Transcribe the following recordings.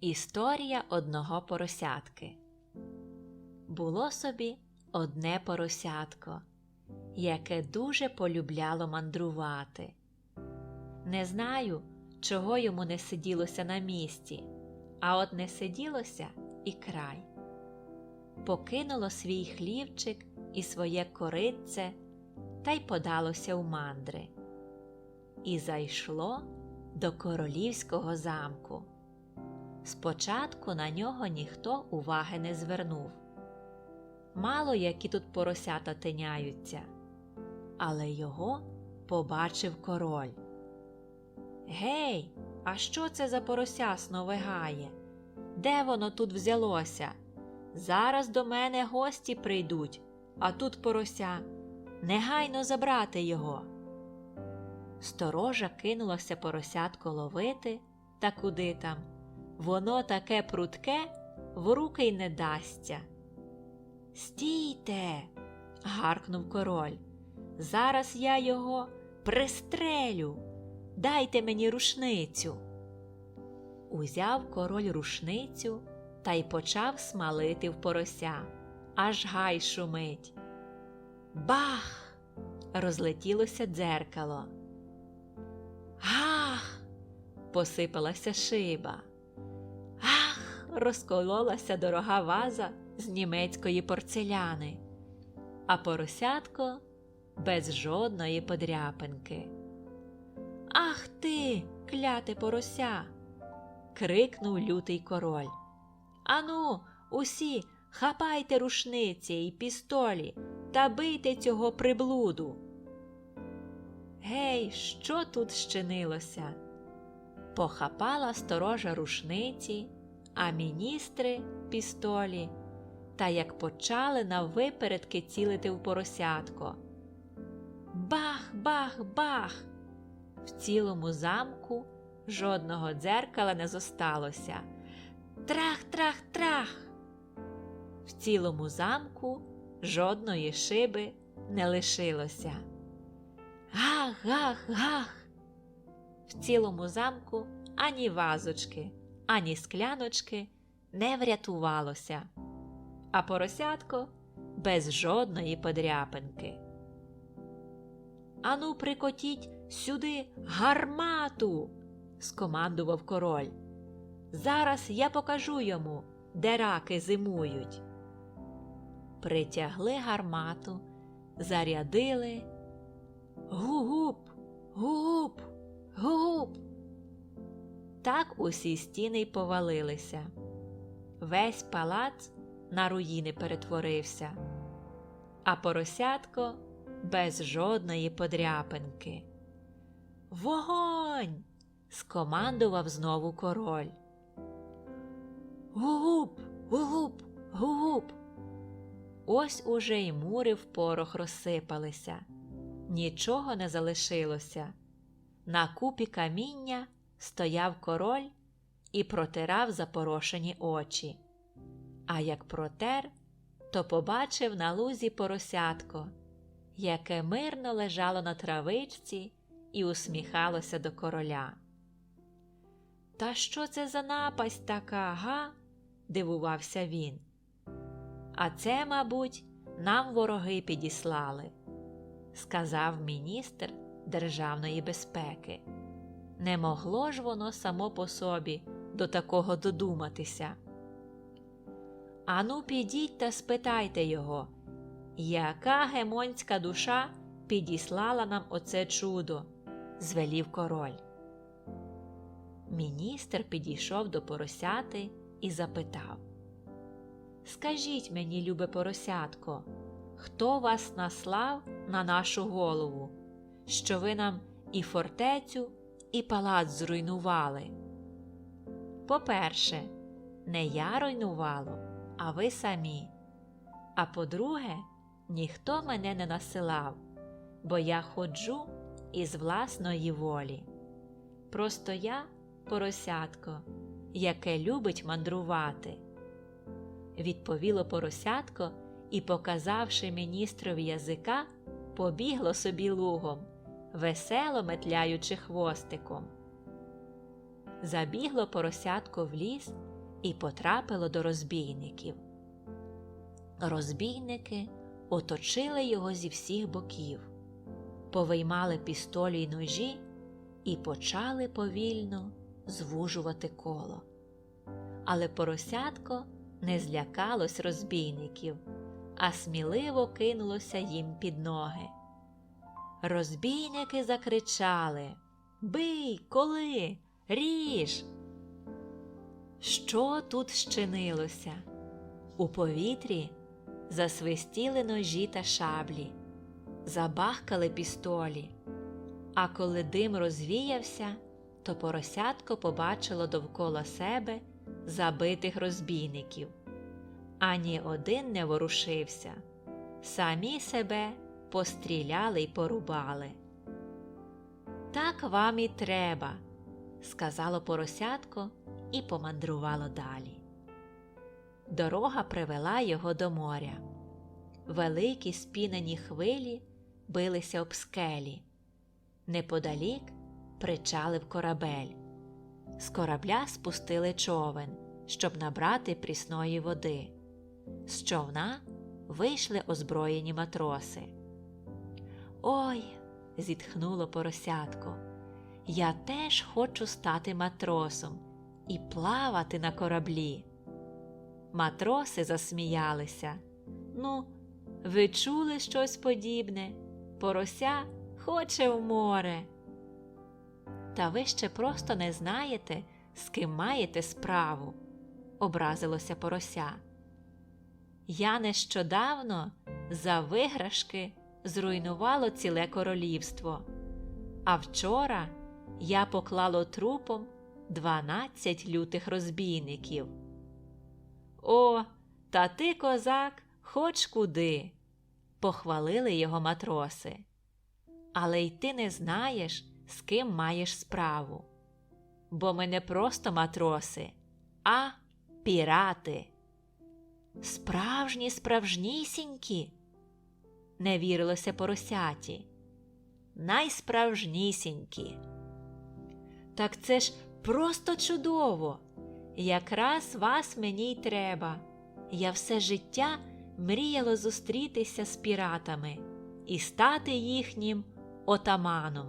Історія одного поросятки. Було собі одне поросятко, яке дуже полюбляло мандрувати. Не знаю, чого йому не сиділося на місці, а от не сиділося і край. Покинуло свій хлівчик і своє коритце та й подалося у мандри. І зайшло до королівського замку. Спочатку на нього ніхто уваги не звернув. Мало які тут поросята тиняються, але його побачив король. Гей, а що це за порося сновигає? Де воно тут взялося? Зараз до мене гості прийдуть, а тут порося. Негайно забрати його. Сторожа кинулося поросятко ловити, та куди там. Воно таке прутке в руки й не дасться. Стійте. гаркнув король. Зараз я його пристрелю. Дайте мені рушницю. Узяв король рушницю та й почав смалити в порося, аж гай шумить. Бах! розлетілося дзеркало. Гах! посипалася шиба. Розкололася дорога ваза з німецької порцеляни, а поросятко без жодної подряпинки. Ах ти, кляте порося. крикнув лютий король. Ану, усі хапайте рушниці й пістолі та бийте цього приблуду. Гей, що тут щинилося? Похапала сторожа рушниці, а міністри пістолі, та як почали наввипередки цілити в поросятко. Бах, бах, бах! В цілому замку жодного дзеркала не зосталося. Трах, трах, трах! В цілому замку жодної шиби не лишилося. Гах, гах, гах! В цілому замку ані вазочки, ані скляночки не врятувалося, а поросятко без жодної подряпинки. Ану, прикотіть сюди гармату, скомандував король. Зараз я покажу йому, де раки зимують. Притягли гармату, зарядили. Гу-гуп, гу-гуп, гу-гуп. Так усі стіни й повалилися. Весь палац на руїни перетворився, а поросятко без жодної подряпинки. Вогонь! скомандував знову король. Гугуп, гугуп, гугуп. Ось уже й мури в порох розсипалися, нічого не залишилося. На купі каміння стояв король і протирав запорошені очі. А як протер, то побачив на лузі поросятко, яке мирно лежало на травичці і усміхалося до короля. Та що це за напасть така, га? дивувався він. А це, мабуть, нам вороги підіслали, сказав міністр державної безпеки. Не могло ж воно само по собі до такого додуматися. Ану, підіть та спитайте його, яка гемонська душа підіслала нам оце чудо, звелів король. Міністр підійшов до поросяти і запитав Скажіть мені, любе поросятко, хто вас наслав на нашу голову, що ви нам і фортецю, і палац зруйнували? По-перше, не я руйнувало, а ви самі. А по-друге, ніхто мене не насилав, бо я ходжу із власної волі. Просто я поросятко, яке любить мандрувати. Відповіло поросятко і, показавши міністрові язика, побігло собі лугом, весело метляючи хвостиком. Забігло поросятко в ліс і потрапило до розбійників. Розбійники оточили його зі всіх боків, повиймали пістолі й ножі і почали повільно звужувати коло. Але поросятко не злякалось розбійників, а сміливо кинулося їм під ноги. Розбійники закричали Бий, коли, ріж. Що тут щинилося? У повітрі засвистіли ножі та шаблі, забахкали пістолі, а коли дим розвіявся, то поросятко побачило довкола себе забитих розбійників. Ані один не ворушився, самі себе постріляли й порубали. Так вам і треба, сказало поросятко і помандрувало далі. Дорога привела його до моря. Великі спінені хвилі билися об скелі. Неподалік причалив корабель. З корабля спустили човен, щоб набрати прісної води. З човна вийшли озброєні матроси. Ой, зітхнуло поросятко. Я теж хочу стати матросом і плавати на кораблі. Матроси засміялися. Ну, ви чули щось подібне? Порося хоче в море. Та ви ще просто не знаєте, з ким маєте справу, образилося порося. Я нещодавно за виграшки зруйнувало ціле королівство, а вчора я поклало трупом дванадцять лютих розбійників. О, та ти, козак, хоч куди, похвалили його матроси. Але й ти не знаєш, з ким маєш справу. Бо ми не просто матроси, а пірати. Справжні, справжнісінькі, не вірилося поросяті. Найсправжнісінькі. Так це ж просто чудово. Якраз вас мені й треба. Я все життя мріяло зустрітися з піратами і стати їхнім отаманом.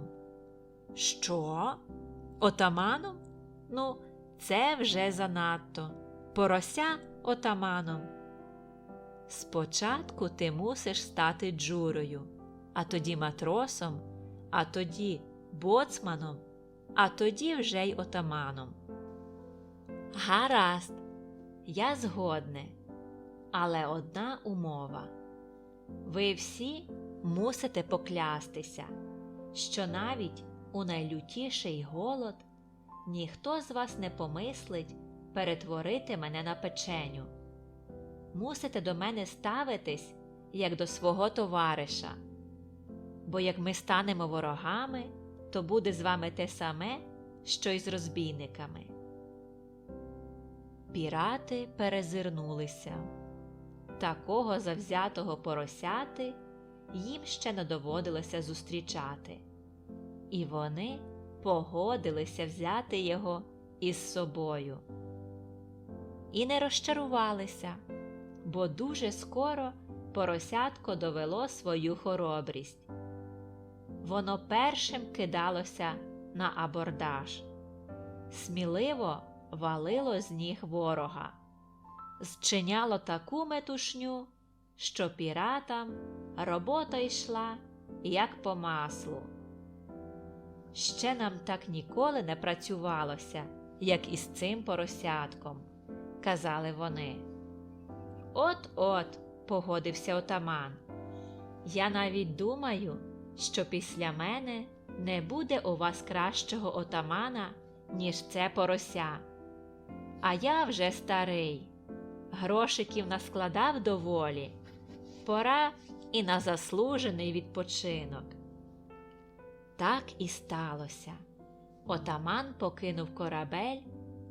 Що? Отаманом? Ну, це вже занадто. Порося отаманом. Спочатку ти мусиш стати джурою, а тоді матросом, а тоді боцманом, а тоді вже й отаманом. Гаразд, я згодне, але одна умова. Ви всі мусите поклястися, що навіть у найлютіший голод ніхто з вас не помислить перетворити мене на печеню. Мусите до мене ставитись як до свого товариша, бо як ми станемо ворогами, то буде з вами те саме, що й з розбійниками. Пірати перезирнулися. Такого завзятого поросяти їм ще не доводилося зустрічати, і вони погодилися взяти його із собою. І не розчарувалися, бо дуже скоро поросятко довело свою хоробрість. Воно першим кидалося на абордаж, сміливо валило з ніг ворога, зчиняло таку метушню, що піратам робота йшла як по маслу. Ще нам так ніколи не працювалося, як із цим поросятком, казали вони. От от, погодився отаман. Я навіть думаю, що після мене не буде у вас кращого отамана, ніж це порося. А я вже старий, грошиків наскладав доволі, пора і на заслужений відпочинок. Так і сталося. Отаман покинув корабель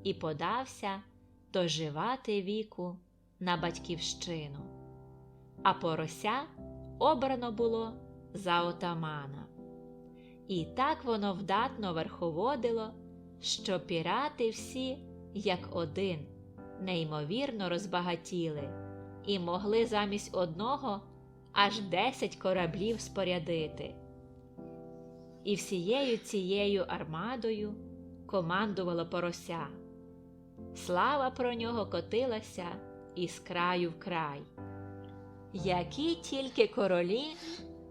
і подався доживати віку на батьківщину, а порося обрано було за отамана. І так воно вдатно верховодило, що пірати всі, як один, неймовірно розбагатіли і могли замість одного аж десять кораблів спорядити. І всією цією армадою командувало порося. Слава про нього котилася із краю в край. Які тільки королі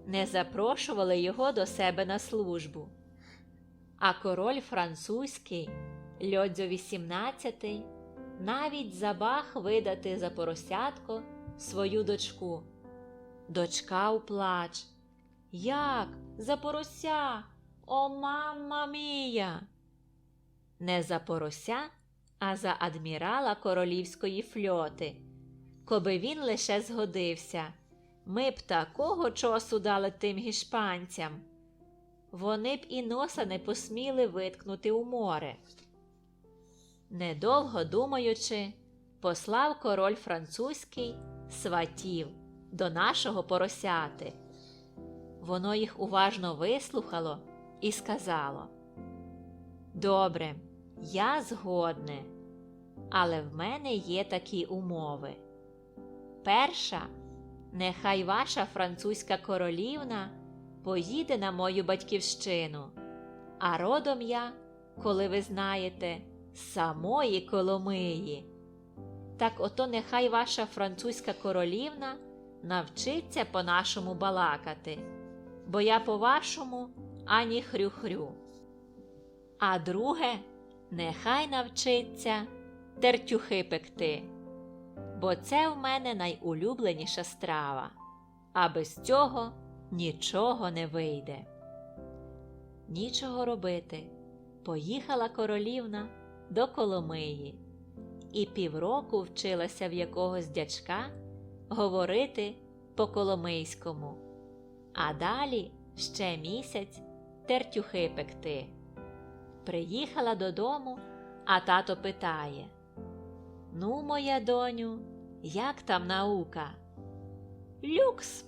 не запрошували його до себе на службу. А король французький, Льодзьо XVIII, навіть забаг видати за поросятко свою дочку. Дочка у плач. Як? За порося? О, мамма мія! Не за порося, а за адмірала королівської фльоти. Коби він лише згодився, ми б такого чосу дали тим гішпанцям. Вони б і носа не посміли виткнути у море. Недовго думаючи, послав король французький сватів до нашого поросяти. Воно їх уважно вислухало і сказало: Добре, я згодне, але в мене є такі умови. Перша, нехай ваша французька королівна поїде на мою батьківщину, а родом я, коли ви знаєте, самої Коломиї. Так ото нехай ваша французька королівна навчиться по-нашому балакати, бо я по-вашому ані хрю-хрю. А друге, нехай навчиться тертюхи пекти, бо це в мене найулюбленіша страва, а без цього нічого не вийде. Нічого робити. Поїхала королівна до Коломиї і півроку вчилася в якогось дячка говорити по коломийському, а далі ще місяць тертюхи пекти. Приїхала додому, а тато питає: Ну, моя доню, як там наука? Люкс!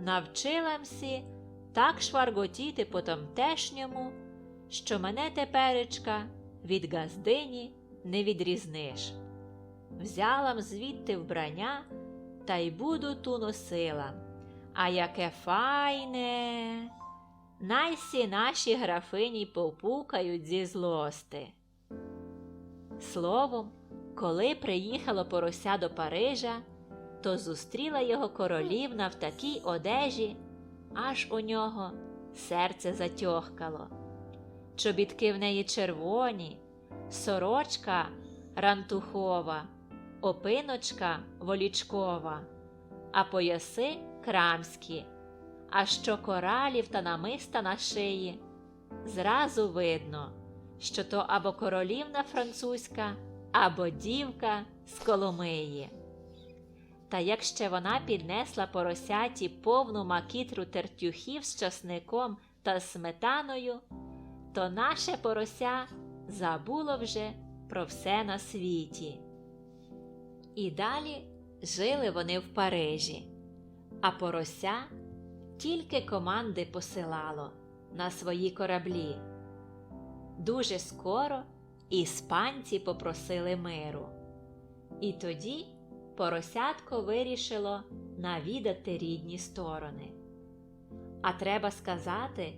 Навчиламся так шварготіти по тамтешньому, що мене теперечка від газдині не відрізниш. Взялам звідти вбрання та й буду ту носила. А яке файне. Найсі наші графині попукають зі злости. Словом, коли приїхало порося до Парижа, то зустріла його королівна в такій одежі, аж у нього серце затьохкало. Чобітки в неї червоні, сорочка рантухова, опиночка волічкова, а пояси крамські, а що коралів та намиста на шиї. Зразу видно, що то або королівна французька, або дівка з Коломиї. Та як ще вона піднесла поросяті повну макітру тертюхів з часником та сметаною, то наше порося забуло вже про все на світі. І далі жили вони в Парижі, а порося тільки команди посилало на свої кораблі. Дуже скоро іспанці попросили миру. І тоді поросятко вирішило навідати рідні сторони. А треба сказати,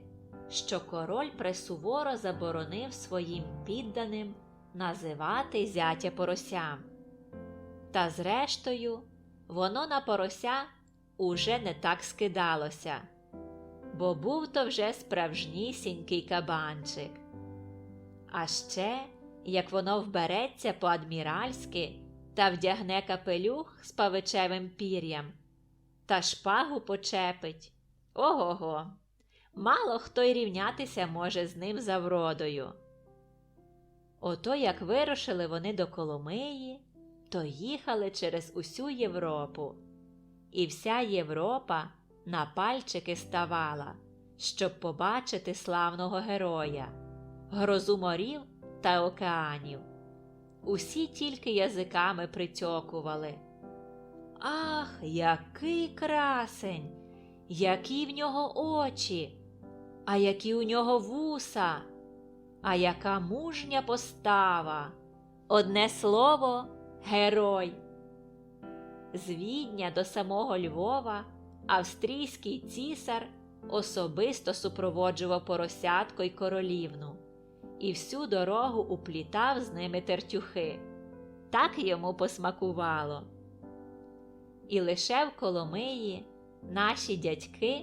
що король пресуворо заборонив своїм підданим називати зятя поросям. Та зрештою, воно на порося уже не так скидалося, бо був то вже справжнісінький кабанчик. А ще, як воно вбереться по адміральськи та вдягне капелюх з павичевим пір'ям, та шпагу почепить. Ого го! Мало хто й рівнятися може з ним за вродою. Ото як вирушили вони до Коломиї, то їхали через усю Європу, і вся Європа на пальчики ставала, щоб побачити славного героя, грозу морів та океанів. Усі тільки язиками притьокували. Ах, який красень, які в нього очі, а які у нього вуса, а яка мужня постава. Одне слово, герой. З Відня до самого Львова австрійський цісар особисто супроводжував поросятко й королівну і всю дорогу уплітав з ними тертюхи. Так йому посмакувало. І лише в Коломиї наші дядьки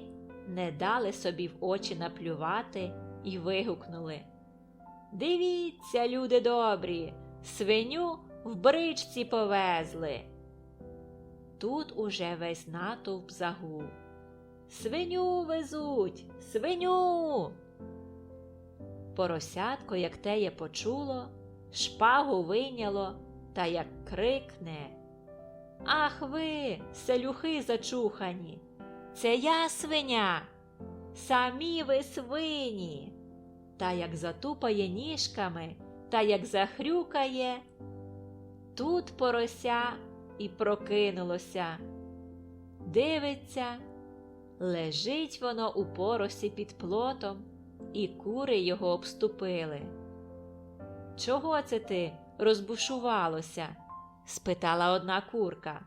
не дали собі в очі наплювати і вигукнули. Дивіться, люди добрі, свиню в бричці повезли. Тут уже весь натовп загув. Свиню везуть, свиню. Поросятко, як теє почуло, шпагу вийняло та як крикне. Ах ви, селюхи зачухані, це я свиня, самі ви свині. Та як затупає ніжками, та як захрюкає. Тут порося і прокинулося. Дивиться, лежить воно у поросі під плотом, і кури його обступили. Чого це ти розбушувалося? спитала одна курка.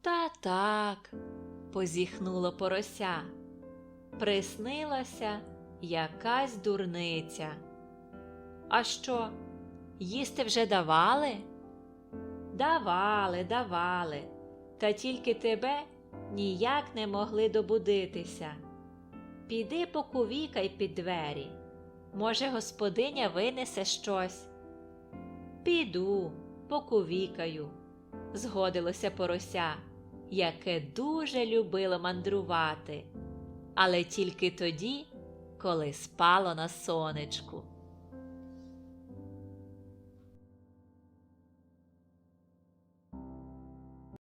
Та так, позіхнуло порося. Приснилася якась дурниця. А що, їсти вже давали? Давали, давали, та тільки тебе ніяк не могли добудитися. Піди покувікай під двері. Може, господиня винесе щось. Піду, покувікаю, згодилося порося, яке дуже любило мандрувати, але тільки тоді, коли спало на сонечку.